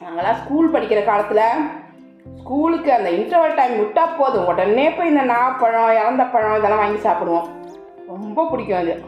நாங்களாம் ஸ்கூல் படிக்கிற காலத்தில் ஸ்கூலுக்கு அந்த இன்டர்வல் டைம் விட்டால் போதும். உடனே போய் இந்த நாப்பழம் இறந்த பழம் இதெல்லாம் வாங்கி சாப்பிடுவோம். ரொம்ப பிடிக்கும் அது.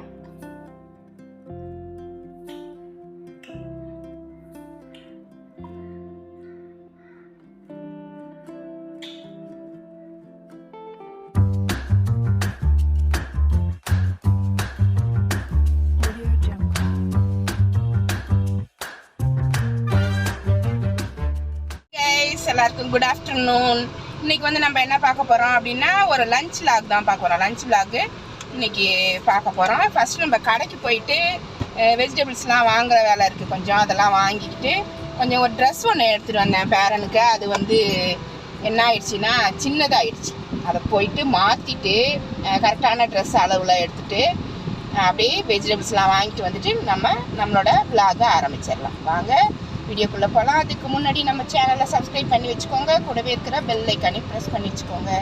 எல்லாருக்கும் குட் ஆஃப்டர்நூன் இன்னைக்கு வந்து நம்ம என்ன பார்க்க போகிறோம் அப்படின்னா ஒரு லஞ்ச் லாக் தான் பார்க்க போகிறோம் லஞ்ச் லாக் இன்னைக்கு பார்க்க போகிறோம் ஃபர்ஸ்ட் நம்ம கடைக்கு போயிட்டு வெஜிடபிள்ஸ்லாம் வாங்குற வேலை இருக்குது கொஞ்சம் அதெல்லாம் வாங்கிக்கிட்டு கொஞ்சம் ஒரு ட்ரெஸ் ஒன்று எடுத்துகிட்டு வந்தேன் பேரனுக்கு. அது வந்து என்ன ஆயிடுச்சுன்னா சின்னதாகிடுச்சு அதை போயிட்டு மாற்றிட்டு கரெக்டான ட்ரெஸ் அளவில் எடுத்துகிட்டு அப்படியே வெஜிடபிள்ஸ்லாம் வாங்கிட்டு வந்துட்டு நம்ம நம்மளோட vlog-அ ஆரம்பிச்சிடலாம். வாங்க வீடியோக்குள்ளே போகலாம் அதுக்கு முன்னாடி நம்ம சேனலை சப்ஸ்கிரைப் பண்ணி வச்சுக்கோங்க. கூடவே இருக்கிற பெல் ஐக்கானே ப்ரெஸ் பண்ணி வச்சுக்கோங்க.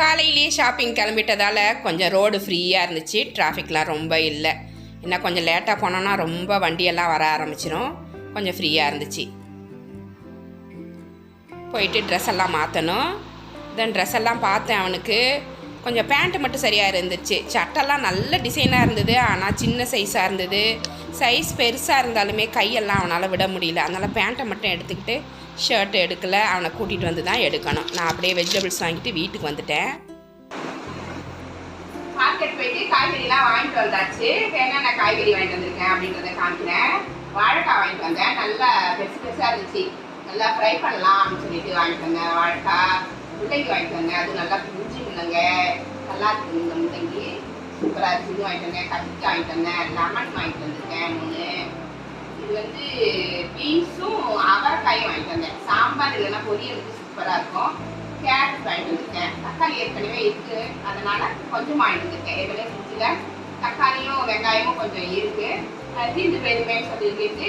காலையிலேயே ஷாப்பிங் கிளம்பிட்டதால் கொஞ்சம் ரோடு ஃப்ரீயாக இருந்துச்சு. டிராஃபிக்லாம் ரொம்ப இல்லை. இன்னும் கொஞ்சம் லேட்டாக போனோன்னா ரொம்ப வண்டியெல்லாம் வர ஆரம்பிச்சிடும் கொஞ்சம் ஃப்ரீயாக இருந்துச்சு. போயிட்டு ட்ரெஸ் எல்லாம் மாற்றணும் தென் ட்ரெஸ் எல்லாம் பார்த்தேன் அவனுக்கு. கொஞ்சம் பேண்ட்டு மட்டும் சரியாக இருந்துச்சு. சட்டெல்லாம் நல்ல டிசைனாக இருந்தது. ஆனால் சின்ன சைஸாக இருந்தது. சைஸ் பெருசாக இருந்தாலுமே கையெல்லாம் அவனால் விட முடியல. அதனால் பேண்ட்டை மட்டும் எடுத்துக்கிட்டு ஷர்ட் எடுக்கலை. அவனை கூட்டிகிட்டு வந்து தான் எடுக்கணும். நான் அப்படியே வெஜிடபிள்ஸ் வாங்கிட்டு வீட்டுக்கு வந்துட்டேன். மார்க்கெட் போயிட்டு காய்கறிலாம் வாங்கிட்டு வந்தாச்சு. என்னென்ன காய்கறி வாங்கிட்டு வந்திருக்கேன் அப்படின்றத காமிக்கிறேன். வாழைக்காய் வாங்கிட்டு வந்தேன். நல்லா பெருசு பெருசாக இருந்துச்சு. நல்லா ஃப்ரை பண்ணலாம் அப்படின்னு சொல்லிட்டு வாங்கிட்டு வந்தேன். வாழைக்காய் முள்ளங்கி வாங்கிட்டு வந்தேன். அது நல்லா பிரிஞ்சு நல்லா இருக்குங்க இந்த முள்ளங்கி சூப்பராக இருக்குது இது வாங்கிட்டு வந்தேன் கத்திரிக்காய் வாங்கிட்டு வந்தேன் லெமன் வாங்கிட்டு வந்திருக்கேன் மூணு. இது வந்து பீன்ஸும் அவரைக்காயும் வாங்கிட்டு வந்தேன் சாம்பார் இல்லைன்னா பொரியலுக்கு சூப்பராக இருக்கும். கேரட் வாங்கிட்டு வந்திருக்கேன். தக்காளி ஏற்கனவே இருக்கு. அதனால கொஞ்சம் வாங்கிட்டு வந்திருக்கேன். ஏற்கனவே ஃப்ரிட்ஜில் தக்காளியும் வெங்காயமும் கொஞ்சம் இருக்கு. தீந்து போயிருமே சொல்லிட்டு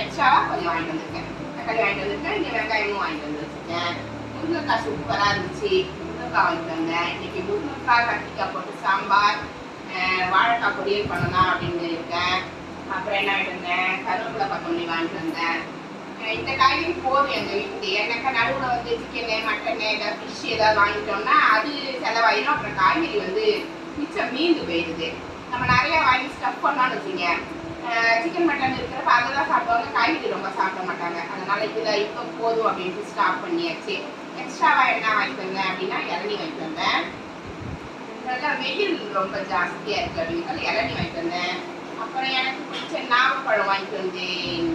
எக்ஸ்ட்ராவா கொஞ்சம் வாங்கிட்டு வந்திருக்கேன். தக்காளி வாங்கிட்டு வந்திருக்கேன். இங்கே வெங்காயமும் வாங்கிட்டு வந்து வச்சிருக்கேன் முருங்கைக்காய் சூப்பராக இருந்துச்சு. முருங்கைக்காய் வாங்கிட்டு வந்தேன் இன்னைக்கு முருங்கைக்காய் கத்திரிக்காய் போட்டு சாம்பார் அஹ் வாழைக்காய் பொரியல் பண்ணலாம் அப்படின்னு இருக்கேன் அப்புறம் என்ன இருந்தேன் கருவேப்பிலை கொத்தமல்லி வாங்கிட்டு வந்தேன். இந்த காய்கறி போதும் எங்கள் வீட்டுக்கு. எனக்கு நடுவில் வந்து சிக்கனு மட்டனு ஏதாவது ஃபிஷ் ஏதாவது வாங்கிட்டோம்னா அது செலவாயிடும் அப்புறம் காய்கறி வந்து மிச்சம் மீந்து போயிடுது. நம்ம நிறைய வாங்கி ஸ்டஃப் பண்ணோம்னு வச்சுங்க சிக்கன் மட்டன் இருக்கிறப்ப அதை தான் சாப்பிடுவாங்க. காய்கறி ரொம்ப சாப்பிட மாட்டாங்க. அதனால இதில் இப்போ போதும் அப்படின்ட்டு ஸ்டாப் பண்ணியாச்சு. எக்ஸ்ட்ராவாக என்ன வாங்கிட்டு வந்தேன் அப்படின்னா இளநி வாங்கிட்டு வந்தேன் நல்லா வெயில் ரொம்ப ஜாஸ்தியாக இருக்கு அப்படின்னு இளநி வாங்கிட்டு வந்தேன் அப்புறம் எனக்கு பிடிச்ச நாவப்பழம் வாங்கிட்டு வந்து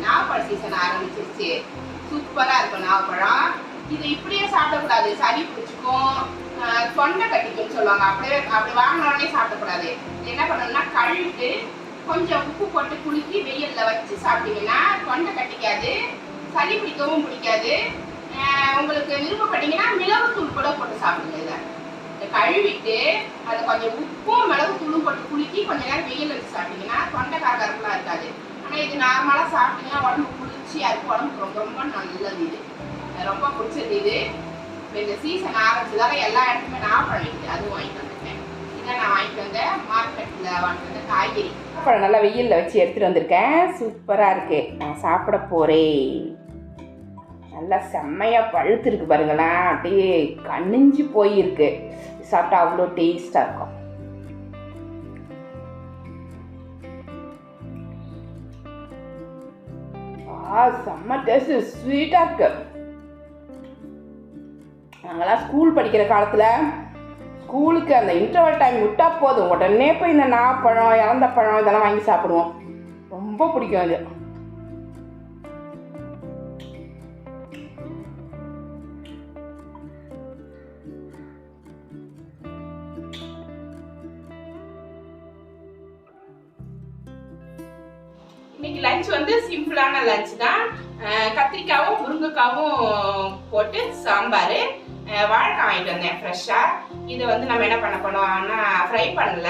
நாவப்பழ சீசன் ஆரம்பிச்சிருச்சு. சூப்பராக இருக்கும் நாவப்பழம் இது இப்படியே சாப்பிடக்கூடாது. சளி பிடிச்சிக்கும். ஆஹ் தொண்டை கட்டிக்கும்னு சொல்லுவாங்க. அப்படியே அப்படி வாங்கினோடனே சாப்பிடக்கூடாது. என்ன பண்ணணும்னா கழுவிட்டு கொஞ்சம் உப்பு போட்டு குலுக்கி வெயில்ல வச்சு சாப்பிட்டீங்கன்னா தொண்டை கட்டிக்காது. சளி பிடிக்கவும் பிடிக்காது. உங்களுக்கு விருப்பப்பட்டீங்கன்னா மிளகுத்தூள் கூட போட்டு சாப்பிடுங்க இதை. இதை கழுவிட்டு அதை கொஞ்சம் உப்பும் மிளகு தூளும் போட்டு குலுக்கி கொஞ்ச நேரம் வெயில் வச்சு சாப்பிட்டீங்கன்னா தொண்டை கரகரப்புலாம் இருக்காது. ஆனால் இது நார்மலாக சாப்பிட்டீங்கன்னா உடம்பு குளிர்ச்சியாக இருக்கும். உடம்புக்கு ரொம்ப ரொம்ப நல்லது இது. ரொம்ப பிடிச்சது இது. இப்போ இந்த சீசன் ஆரம்பிச்சதால எல்லா இடத்துக்குமே நான் பண்ணிட்டு அதுவும் வாங்கிட்டு வந்துட்டேன் இதான் நான் வாங்கிட்டு வந்தேன் மார்க்கெட்டில் வாங்கிட்டு வந்த காய்கறி. பழம் நல்லா வெயிலில் வச்சு எடுத்துகிட்டு வந்திருக்கேன். சூப்பராக இருக்குது நான் சாப்பிட போகிறேன் நல்லா செம்மையாக பழுத்துருக்கு பாருங்களேன். அப்படியே கனிஞ்சு போயிருக்கு. சாப்பிட்டா அவ்வளோ டேஸ்டாக இருக்கும். ஆ செம்ம டேஸ்ட் ஸ்வீட்டாக இருக்கு. நாங்களாம் ஸ்கூல் படிக்கிற காலத்தில் ஸ்கூலுக்கு அந்த இன்டர்வல் டைம் விட்டால் போதும். உடனே போய் இந்த நாப்பழம் இறந்த பழம் இதெல்லாம் வாங்கி சாப்பிடுவோம். ரொம்ப பிடிக்கும் அது. வந்து சிம்பிளான லஞ்ச் தான். கத்திரிக்காவும் முருங்கைக்காவும் போட்டு சாம்பார். வாழைக்காய் வாங்கிட்டு வந்தேன் ஃப்ரெஷ்ஷாக இதை வந்து நம்ம என்ன பண்ண போனோம்னா ஃப்ரை பண்ணல.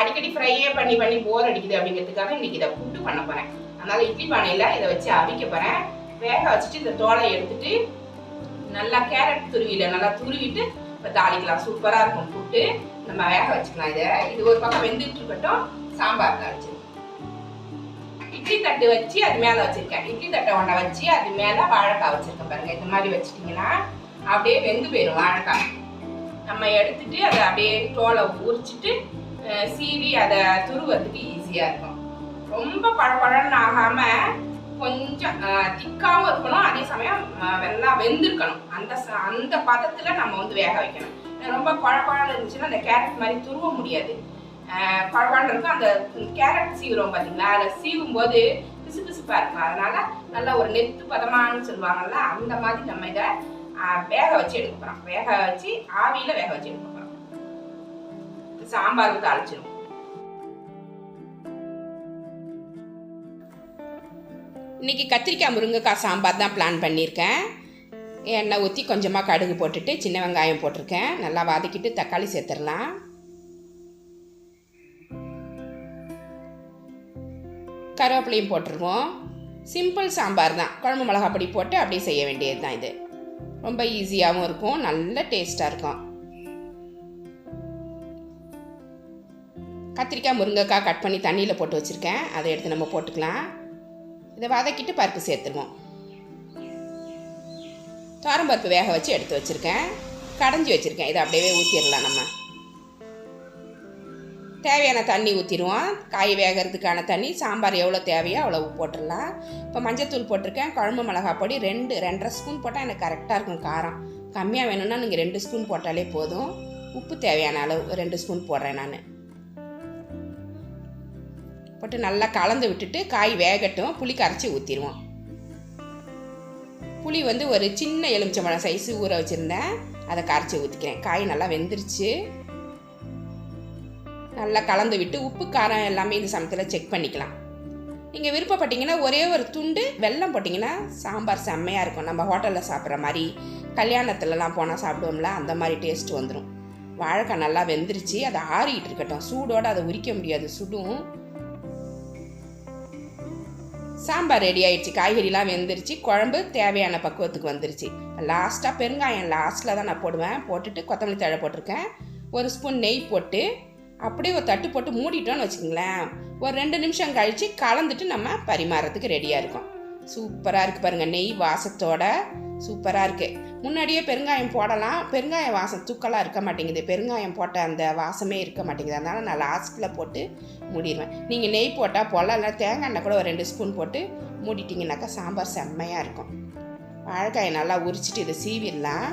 அடிக்கடி ஃப்ரையே பண்ணி பண்ணி போர் அடிக்குது அப்படிங்கிறதுக்காக இன்னைக்கு இதை புட்டு பண்ண போகிறேன் அதனால் இட்லி பானையில் இதை வச்சு அவிக்க போகிறேன் வேக வச்சுட்டு இந்த தோலை எடுத்துட்டு நல்லா கேரட் துருவியில் நல்லா துருவிட்டு இப்போ தாளிக்கலாம். சூப்பராக இருக்கும். புட்டு நம்ம வேக வச்சுக்கலாம் இதை. இது ஒரு பக்கம் வெந்துட்டு இருக்கட்டும். சாம்பார் தாளிச்சு இட்லி தட்டு வச்சு அது மேலே வச்சுருக்கேன். இட்லி தட்டை ஒன்றை வச்சு அது மேலே வாழைக்காய் வச்சுருக்கேன் பாருங்கள் இந்த மாதிரி வச்சுட்டிங்கன்னா அப்படியே வெந்து போயிடும் வாழைக்காய். நம்ம எடுத்துட்டு அதை அப்படியே தோலை உரிச்சிட்டு சீவி அதை துருவதுக்கு ஈஸியாக இருக்கும். ரொம்ப பழப்பழன்னு ஆகாமல் கொஞ்சம் திக்காகவும் இருக்கணும். அதே சமயம் அஹ், வெள்ளா வெந்திருக்கணும். அந்த ச- அந்த பதத்தில் நம்ம வந்து வேக வைக்கணும். ரொம்ப பழப்பழம் இருந்துச்சுன்னா அந்த கேரட் மாதிரி துருவ முடியாது. பழப்பழம் இருக்கும் அந்த கேரட் சீவுறோம் பார்த்தீங்களா அதில் சீவும் போது பிசு பிசுப்பாக இருக்கும். அதனால நல்லா ஒரு நெத்து பதமான்னு சொல்லுவாங்கல்ல அந்த மாதிரி நம்ம இதை வேக வச்சு எடுக்க போகிறோம் வேக வச்சு ஆவியில் வேக வச்சு எடுக்க போகிறோம் சாம்பாருக்கு தாளிச்சிடும் இன்றைக்கி கத்திரிக்காய் முருங்கைக்காய் சாம்பார் தான் பிளான் பண்ணியிருக்கேன். எண்ணெய் ஊற்றி கொஞ்சமாக கடுகு போட்டுட்டு சின்ன வெங்காயம் போட்டிருக்கேன். நல்லா வதக்கிட்டு தக்காளி சேர்த்துடலாம். கருவேப்பிலையும் போட்டுருவோம். சிம்பிள் சாம்பார் தான். குழம்பு மிளகா பொடி போட்டு அப்படியே செய்ய வேண்டியது தான் இது. ரொம்ப ஈஸியாகவும் இருக்கும். நல்ல டேஸ்ட்டாக இருக்கும். கத்திரிக்காய் முருங்கைக்காய் கட் பண்ணி தண்ணியில் போட்டு வச்சுருக்கேன். அதை எடுத்து நம்ம போட்டுக்கலாம். இதை வதக்கிட்டு பருப்பு சேர்த்துருவோம். பருப்பு வேக வச்சு எடுத்து வச்சுருக்கேன். கடைஞ்சி வச்சுருக்கேன். இதை அப்படியே ஊற்றிடலாம் நம்ம. தேவையான தண்ணி ஊற்றிடுவோம் காய் வேகிறதுக்கான தண்ணி சாம்பார் எவ்வளோ தேவையோ அவ்வளோ போட்டுடலாம். இப்போ மஞ்சத்தூள் போட்டிருக்கேன் குழம்பு மிளகாய் பொடி ரெண்டு ரெண்டரை ஸ்பூன் போட்டால் எனக்கு கரெக்டாக இருக்கும் காரம். கம்மியாக வேணும்னா நீங்கள் ரெண்டு ஸ்பூன் போட்டாலே போதும். உப்பு தேவையான அளவு ரெண்டு ஸ்பூன் போடுறேன் நான். போட்டு நல்லா கலந்து விட்டுட்டு காய் வேகட்டும் புளி கரைச்சி ஊற்றிடுவோம் புளி வந்து ஒரு சின்ன எலுமிச்சம்பழம் சைஸு ஊற வச்சுருந்தேன். அதை கரைச்சி ஊற்றிக்கிறேன் காய் நல்லா வெந்துருச்சு. நல்லா கலந்து விட்டு உப்பு காரம் எல்லாமே இந்த சமயத்தில் செக் பண்ணிக்கலாம். நீங்கள் விருப்பப்பட்டீங்கன்னா ஒரே ஒரு துண்டு வெல்லம் போட்டிங்கன்னா சாம்பார் செம்மையாக இருக்கும். நம்ம ஹோட்டலில் சாப்பிட்ற மாதிரி கல்யாணத்துலலாம் போனால் சாப்பிடுவோம்ல அந்த மாதிரி டேஸ்ட் வந்துடும் வாழைக்காய் நல்லா வெந்துருச்சு அதை ஆறிக்கிட்டு இருக்கட்டும். சூடோடு அதை உரிக்க முடியாது சுடும். சாம்பார் ரெடி ஆயிடுச்சு காய்கறிலாம் வெந்துருச்சு குழம்பு தேவையான பக்குவத்துக்கு வந்துருச்சு. லாஸ்ட்டாக பெருங்காயம் லாஸ்ட்டில் தான் நான் போடுவேன். போட்டுட்டு கொத்தமல்லி தழை போட்டிருக்கேன். ஒரு ஸ்பூன் நெய் போட்டு அப்படியே ஒரு தட்டு போட்டு மூடிட்டோன்னு வச்சுக்கோங்களேன். ஒரு ரெண்டு நிமிஷம் கழித்து கலந்துட்டு நம்ம பரிமாறுறதுக்கு ரெடியாக இருக்கும். சூப்பராக இருக்குது பாருங்கள் நெய் வாசத்தோட சூப்பராக இருக்குது முன்னாடியே பெருங்காயம் போடலாம். பெருங்காயம் வாசம் தூக்கலாக இருக்க மாட்டேங்குது. பெருங்காயம் போட்ட அந்த வாசமே இருக்க மாட்டேங்குது. அதனால் நான் லாஸ்ட்டில் போட்டு மூடிடுவேன். நீங்கள் நெய் போட்டால் போடலாம் இல்லை தேங்காய் எண்ணெய் கூட ஒரு ரெண்டு ஸ்பூன் போட்டு மூடிட்டிங்கனாக்கா சாம்பார் செம்மையாக இருக்கும். வாழைக்காயை நல்லா உரிச்சிட்டு இதை சீவிடலாம்.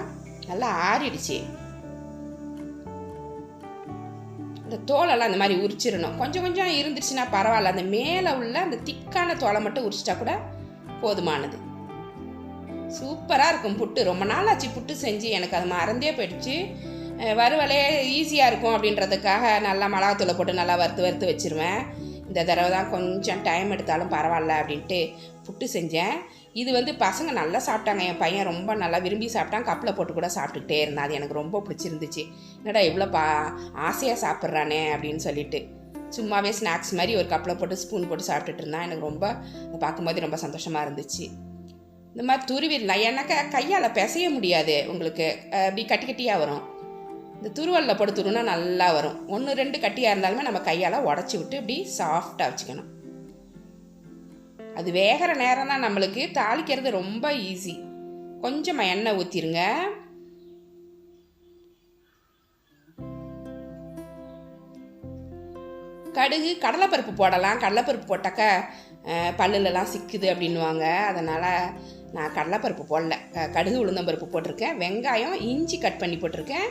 நல்லா ஆறிடுச்சு. இந்த தோலெல்லாம் அந்த மாதிரி உரிச்சிடணும். கொஞ்சம் கொஞ்சம் இருந்துச்சுன்னா பரவாயில்ல. அந்த மேலே உள்ள அந்த திக்கான தோலை மட்டும் உரிச்சிட்டா கூட போதுமானது. சூப்பராக இருக்கும் புட்டு. ரொம்ப நாள் ஆச்சு புட்டு செஞ்சு. எனக்கு அது மறந்தே போயிடுச்சு. வறுவலே ஈஸியாக இருக்கும் அப்படின்றதுக்காக நல்லா மிளகாத்தூளை போட்டு நல்லா வறுத்து வறுத்து வச்சுருவேன். இந்த தடவை தான் கொஞ்சம் டைம் எடுத்தாலும் பரவாயில்ல அப்படின்ட்டு புட்டு செஞ்சேன். இது வந்து பசங்க நல்லா சாப்பிட்டாங்க. என் பையன் ரொம்ப நல்லா விரும்பி சாப்பிட்டான். கப்பில் போட்டு கூட சாப்பிட்டுக்கிட்டே இருந்தான். அது எனக்கு ரொம்ப பிடிச்சிருந்துச்சு. என்னடா இவ்வளோ பா ஆசையாக சாப்பிட்றானே அப்படின்னு சொல்லிட்டு. சும்மாவே ஸ்நாக்ஸ் மாதிரி ஒரு கப்பில் போட்டு ஸ்பூன் போட்டு சாப்பிட்டுட்டு இருந்தான். எனக்கு ரொம்ப பார்க்கும்போது ரொம்ப சந்தோஷமாக இருந்துச்சு. இந்த மாதிரி துருவிடலாம் ஏன்னாக்கா கையால் பிசைய முடியாது உங்களுக்கு. அப்படி கட்டி கட்டியாக வரும். இந்த துருவலில் போட்டு துருவினா நல்லா வரும். ஒன்று ரெண்டு கட்டியாக இருந்தாலுமே நம்ம கையால் உடச்சி விட்டு இப்படி சாஃப்டாக வச்சுக்கணும். அது வேகிற நேரம் தான் நம்மளுக்கு. தாளிக்கிறது ரொம்ப ஈஸி கொஞ்சமாக எண்ணெய் ஊற்றிருங்க கடுகு கடலைப்பருப்பு போடலாம். கடலைப்பருப்பு போட்டாக்கா பல்லுலலாம் சிக்குது அப்படின்வாங்க அதனால் நான் கடலைப்பருப்பு போடல. கடுகு உளுந்தம்பருப்பு போட்டிருக்கேன். வெங்காயம் இஞ்சி கட் பண்ணி போட்டிருக்கேன்.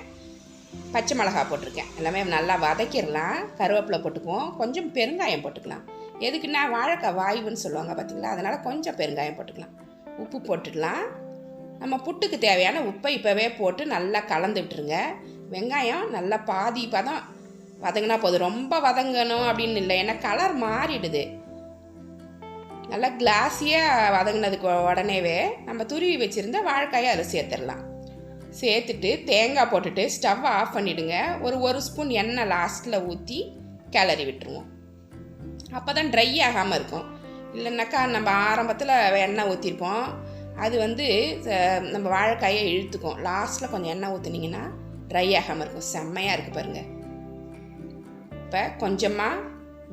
பச்சை மிளகா போட்டிருக்கேன். எல்லாமே நல்லா வதக்கிடலாம் கருவேப்பிலை போட்டுக்குவோம். கொஞ்சம் பெருங்காயம் போட்டுக்கலாம். எதுக்குன்னா வாழைக்காய் வாயுன்னு சொல்லுவாங்க பார்த்தீங்களா? அதனால் கொஞ்சம் பெருங்காயம் போட்டுக்கலாம். உப்பு போட்டுடலாம் நம்ம புட்டுக்கு தேவையான உப்பை இப்போவே போட்டு நல்லா கலந்து விட்டுருங்க. வெங்காயம் நல்லா பாதி பதம் வதங்கினா போதும். ரொம்ப வதங்கணும் அப்படின்னு இல்லை. ஏன்னா கலர் மாறிடுது. நல்லா கிளாஸியாக வதங்கினதுக்கு உடனேவே நம்ம துருவி வச்சுருந்த வாழைக்காயை அதில் சேர்த்துடலாம். சேர்த்துட்டு தேங்காய் போட்டுட்டு ஸ்டவ் ஆஃப் பண்ணிவிடுங்க ஒரு ஒரு ஸ்பூன் எண்ணெய் லாஸ்ட்டில் ஊற்றி கிளறி விட்டுருவோம். அப்போ தான் ட்ரை ஆகாமல் இருக்கும். இல்லைன்னாக்கா நம்ம ஆரம்பத்தில் எண்ணெய் ஊற்றிருப்போம் அது வந்து நம்ம வாழைக்காயை இழுத்துக்கும். லாஸ்ட்டில் கொஞ்சம் எண்ணெய் ஊற்றுனீங்கன்னா ட்ரை ஆகாமல் இருக்கும். செம்மையாக இருக்குது பாருங்கள் இப்போ கொஞ்சமாக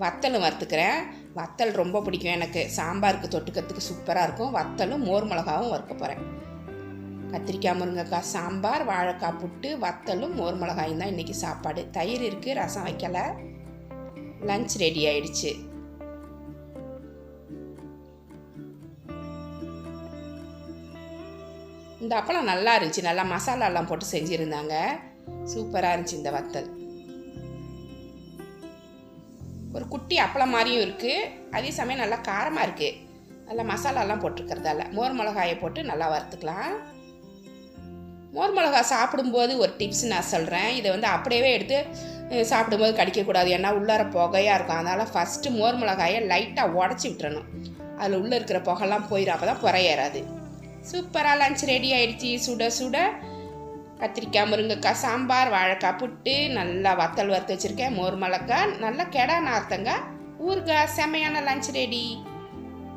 வத்தலும் வறுத்துக்கிறேன். வத்தல் ரொம்ப பிடிக்கும் எனக்கு. சாம்பாருக்கு தொட்டுக்கிறதுக்கு சூப்பராக இருக்கும். வத்தலும் மோர் மிளகாவும் வறுக்க போகிறேன் கத்திரிக்காய் முருங்கைக்காய் சாம்பார் வாழைக்காய் புட்டு வத்தலும் மோர் மிளகாயும் தான் இன்றைக்கி சாப்பாடு. தயிர் இருக்குது ரசம் வைக்கலை. லஞ்ச் ரெடி ஆயிடுச்சு. இந்த அப்பளம் நல்லா இருந்துச்சு. நல்லா மசாலாலாம் போட்டு செஞ்சுருந்தாங்க. சூப்பராக இருந்துச்சு இந்த வத்தல். ஒரு குட்டி அப்பளம் மாதிரியும் இருக்குது அதே சமயம் நல்லா காரமாக இருக்குது நல்லா மசாலாலாம் போட்டிருக்கிறதால. மோர் மிளகாயை போட்டு நல்லா வறுத்துக்கலாம். மோர் மிளகா சாப்பிடும்போது ஒரு டிப்ஸ் நான் சொல்கிறேன் இதை வந்து அப்படியே எடுத்து சாப்பிடும்போது கடிக்கக்கூடாது. ஏன்னா உள்ளார புகையாக இருக்கும். அதனால் ஃபஸ்ட்டு மோர் மிளகாயை லைட்டாக உடச்சி விட்டுறணும். அதில் உள்ளே இருக்கிற புகைலாம் போயிடும் அப்போ தான் புறையேறாது சூப்பராக லஞ்ச் ரெடி ஆகிடுச்சி சுட சுட கத்திரிக்காய் முருங்கைக்காய் சாம்பார் வாழைக்காய் புட்டு நல்லா வத்தல் வறுத்து வச்சுருக்கேன். மோர் மிளகாய் நல்லா கெடா நார்த்தங்க ஊறுகாய் செமையான லஞ்ச் ரெடி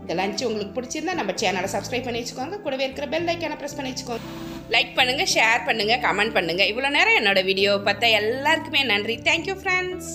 இந்த லஞ்ச் உங்களுக்கு பிடிச்சிருந்தா நம்ம சேனலை சப்ஸ்கிரைப் பண்ணி வச்சுக்கோங்க. கூடவே இருக்கிற பெல் ஐக்கானை ப்ரெஸ் பண்ணி வச்சுக்கோங்க. லைக் பண்ணுங்கள் ஷேர் பண்ணுங்கள் கமெண்ட் பண்ணுங்கள் இவ்வளோ நேரம் என்னோடய வீடியோ பார்த்தா எல்லாருக்குமே நன்றி. Thank you friends